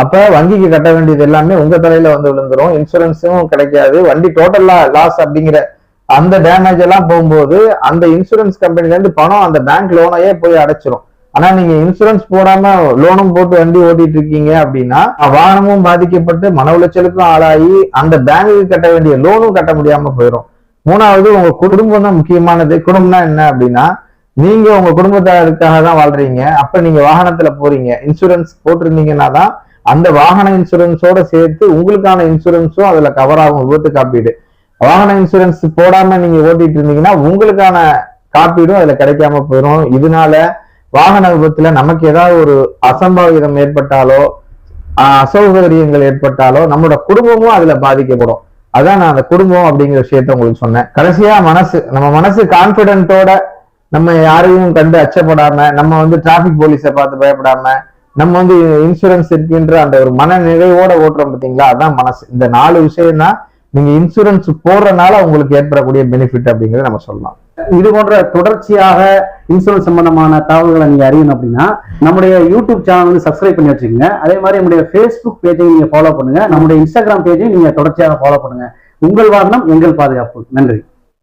அப்ப வங்கிக்கு கட்ட வேண்டியது எல்லாமே உங்க தலையில வந்து விழுந்துரும். இன்சூரன்ஸும் கிடைக்காது. வண்டி டோட்டலா லாஸ் அப்படிங்கிற அந்த டேமேஜ் எல்லாம் போகும்போது அந்த இன்சூரன்ஸ் கம்பெனில இருந்து பணம் அந்த பேங்க் லோனையே போய் அடைச்சிரும். ஆனா நீங்க இன்சூரன்ஸ் போடாம லோனும் போட்டு வண்டி ஓட்டிட்டு இருக்கீங்க அப்படின்னா வாகனமும் பாதிக்கப்பட்டு மன உளைச்சலுக்கும் ஆளாகி அந்த பேங்குக்கு கட்ட வேண்டிய லோனும் கட்ட முடியாம போயிடும் மூணாவது உங்க குடும்பம் தான் முக்கியமானது. குடும்பம்னா என்ன அப்படின்னா நீங்க உங்க குடும்பத்தாருக்காக தான் வாழ்றீங்க. அப்ப நீங்க வாகனத்துல போறீங்க. இன்சூரன்ஸ் போட்டிருந்தீங்கன்னா தான் அந்த வாகன இன்சூரன்ஸோட சேர்த்து உங்களுக்கான இன்சூரன்ஸும் அதுல கவர் ஆகும் விபத்து காப்பீடு. வாகன இன்சூரன்ஸ் போடாம நீங்க ஓட்டிட்டு இருந்தீங்கன்னா உங்களுக்கான காப்பீடும் அதுல கிடைக்காம போயிடும் இதனால வாகன விபத்துல நமக்கு ஏதாவது ஒரு அசம்பாவிதம் ஏற்பட்டாலோ அசௌகரியங்கள் ஏற்பட்டாலோ நம்மளோட குடும்பமும் அதுல பாதிக்கப்படும். அதான் நான் அந்த குடும்பம் அப்படிங்கிற விஷயத்த உங்களுக்கு சொன்னேன். கடைசியா மனசு நம்ம மனசு கான்பிடென்ட்டோட நம்ம யாரையும் கண்டு அச்சப்படாம நம்ம வந்து டிராபிக் போலீஸை பார்த்து பயப்படாம நம்ம வந்து இன்சூரன்ஸ் இருக்குன்ற அந்த ஒரு மன நிறைவோட ஓட்டுறோம் பார்த்தீங்களா? அதான் மனசு. இந்த நாலு விஷயம் தான் நீங்க இன்சூரன்ஸ் போடுறதுனால உங்களுக்கு ஏற்படக்கூடிய பெனிஃபிட் அப்படிங்கிறத நம்ம சொல்லலாம். இது போன்ற தொடர்ச்சியாக இன்சூரன்ஸ் சம்பந்தமான தகவல்களை நீங்க அறியணும் அப்படின்னா நம்முடைய யூடியூப் சேனல் வந்து சப்ஸ்கிரைப் பண்ணி வச்சுக்கோங்க. அதே மாதிரி நம்முடைய ஃபேஸ்புக் பேஜையும் நீங்க ஃபாலோ பண்ணுங்க. நம்முடைய இன்ஸ்டாகிராம் பேஜையும் நீங்க தொடர்ச்சியாக ஃபாலோ பண்ணுங்க. உங்கள் வாகனம் எங்கள் பாதுகாப்பு. நன்றி.